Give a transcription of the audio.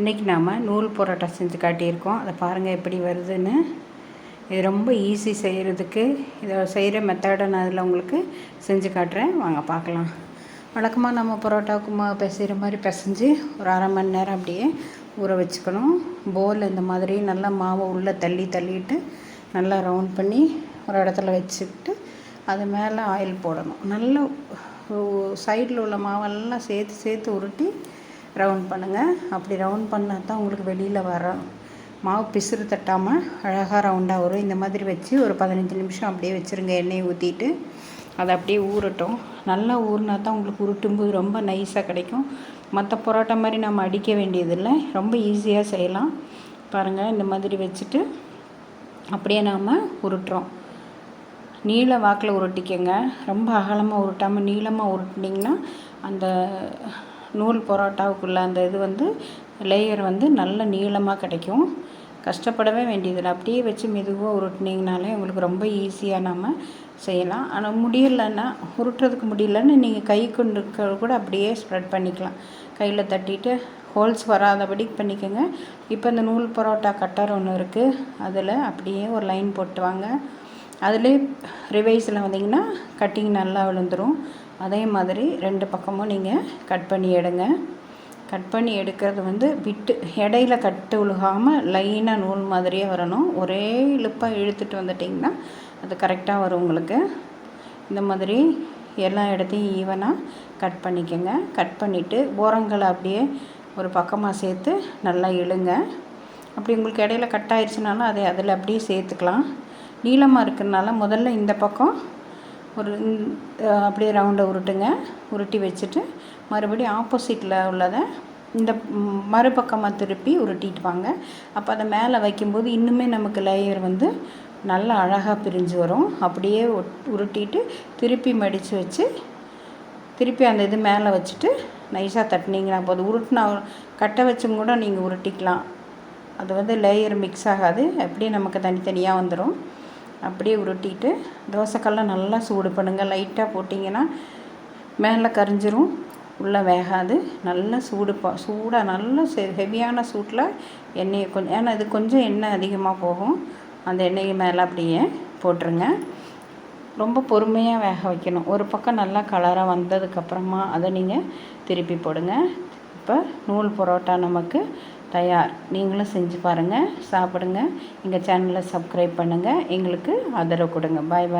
இன்றைக்கி நாம் நூல் பரோட்டா செஞ்சு காட்டியிருக்கோம். அதை பாருங்கள் எப்படி வருதுன்னு. இது ரொம்ப ஈஸி செய்கிறதுக்கு இதை செய்கிற மெத்தடை நான் அதில் உங்களுக்கு செஞ்சு காட்டுறேன். வாங்க பார்க்கலாம். வழக்கமாக நம்ம பரோட்டாவுக்கு மா பிசைகிற மாதிரி பிசைஞ்சு ஒரு அரை மணி நேரம் அப்படியே ஊற வச்சுக்கணும். போல் இந்த மாதிரி நல்லா மாவை உள்ளே தள்ளி தள்ளிட்டு நல்லா ரவுண்ட் பண்ணி ஒரு இடத்துல வச்சுக்கிட்டு அது மேலே ஆயில் போடணும். நல்லா சைடில் உள்ள மாவெல்லாம் சேர்த்து சேர்த்து உருட்டி ரவுண்ட் பண்ணுங்கள் அப்படி ரவுண்ட் பண்ணால் தான் உங்களுக்கு வெளியில் வரும் மாவு பிசுறு தட்டாமல் அழகாக ரவுண்டாக வரும். இந்த மாதிரி வச்சு ஒரு பதினஞ்சு நிமிஷம் அப்படியே வச்சுருங்க. எண்ணெயை ஊற்றிட்டு அதை அப்படியே ஊறட்டும். நல்லா ஊறினா தான் உங்களுக்கு உருட்டும்போது ரொம்ப நைஸாக கிடைக்கும். மற்ற பரோட்டா மாதிரி நம்ம அடிக்க வேண்டியதில்லை. ரொம்ப ஈஸியாக செய்யலாம். பாருங்கள் இந்த மாதிரி வச்சுட்டு அப்படியே நாம் உருட்டுறோம். நீள வாக்கில் உருட்டிக்கங்க. ரொம்ப அகலமாக உருட்டாமல் நீளமாக உருட்டினிங்கன்னா அந்த நூல் பரோட்டாவுக்குள்ளே அந்த இது வந்து லேயர் வந்து நல்ல நீளமாக கிடைக்கும். கஷ்டப்படவே வேண்டியதில்லை. அப்படியே வச்சு மெதுவாக உருட்டினீங்கனாலே உங்களுக்கு ரொம்ப ஈஸியாக நம்ம செய்யலாம். ஆனால் முடியலைன்னா உருட்டுறதுக்கு முடியலன்னு நீங்கள் கை கொண்டு கூட அப்படியே ஸ்ப்ரெட் பண்ணிக்கலாம். கையில் தட்டிட்டு ஹோல்ஸ் வராதபடி பண்ணிக்கோங்க. இப்போ இந்த நூல் பரோட்டா கட்டர் ஒன்று இருக்குது அதில் அப்படியே ஒரு லைன் போட்டு வாங்க அதிலே ரிவைஸில் வந்தீங்கன்னா கட்டிங் நல்லா விழுந்துடும் அதே மாதிரி ரெண்டு பக்கமும் நீங்கள் கட் பண்ணி எடுங்க. கட் பண்ணி எடுக்கிறது வந்து விட்டு இடையில கட்டு உழுகாமல் லைனாக நூல் மாதிரியே வரணும். ஒரே இழுப்பாக இழுத்துட்டு வந்துட்டிங்கன்னா அது கரெக்டாக வரும் உங்களுக்கு. இந்த மாதிரி எல்லா இடத்தையும் ஈவனாக கட் பண்ணிக்கோங்க. கட் பண்ணிவிட்டு ஓரங்களை அப்படியே ஒரு பக்கமாக சேர்த்து நல்லா இழுங்க. அப்படி உங்களுக்கு இடையில கட் ஆயிடுச்சுனாலும் அதை அதில் அப்படியே சேர்த்துக்கலாம். நீளமாக இருக்கிறனால முதல்ல இந்த பக்கம் ஒரு அப்படியே ரவுண்டை உருட்டுங்க. உருட்டி வச்சுட்டு மறுபடியும் ஆப்போசிட்டில் உள்ளதை இந்த மறுபக்கமாக திருப்பி உருட்டிட்டு வாங்க. அப்போ அதை மேலே வைக்கும்போது இன்னுமே நமக்கு லேயர் வந்து நல்லா அழகாக பிரிஞ்சு வரும். அப்படியே உருட்டிட்டு திருப்பி மடித்து வச்சு திருப்பி அந்த இது மேலே வச்சுட்டு நைஸாக தட்டினீங்கன்னா போதும். உருட்டினா கட்டை வச்சும் கூட நீங்கள் உருட்டிக்கலாம். அது வந்து லேயர் மிக்ஸ் ஆகாது. அப்படியே நமக்கு தனித்தனியாக வந்துடும் அப்படியே உருட்டிட்டு தோசைக்கல்லை நல்லா சூடு பண்ணுங்கள் லைட்டாக போட்டிங்கன்னா மேலே கரிஞ்சிரும் உள்ளே வேகாது. நல்லா சூடு பா சூடாக நல்லா ஹெவியான சூட்டில் எண்ணெயை கொஞ்சம் ஏன்னா இது கொஞ்சம் எண்ணெய் அதிகமாக போகும். அந்த எண்ணெயை மேலே அப்படியே போட்டுருங்க. ரொம்ப பொறுமையாக வேக வைக்கணும். ஒரு பக்கம் நல்லா கலராக வந்ததுக்கப்புறமா அதை நீங்கள் திருப்பி போடுங்க. இப்போ நூல் பரோட்டா நமக்கு தயார். நீங்களும் செஞ்சு பாருங்கள் சாப்பிடுங்க. எங்கள் சேனலை சப்ஸ்கிரைப் பண்ணுங்கள் எங்களுக்கு ஆதரவு கொடுங்க. பாய் பாய்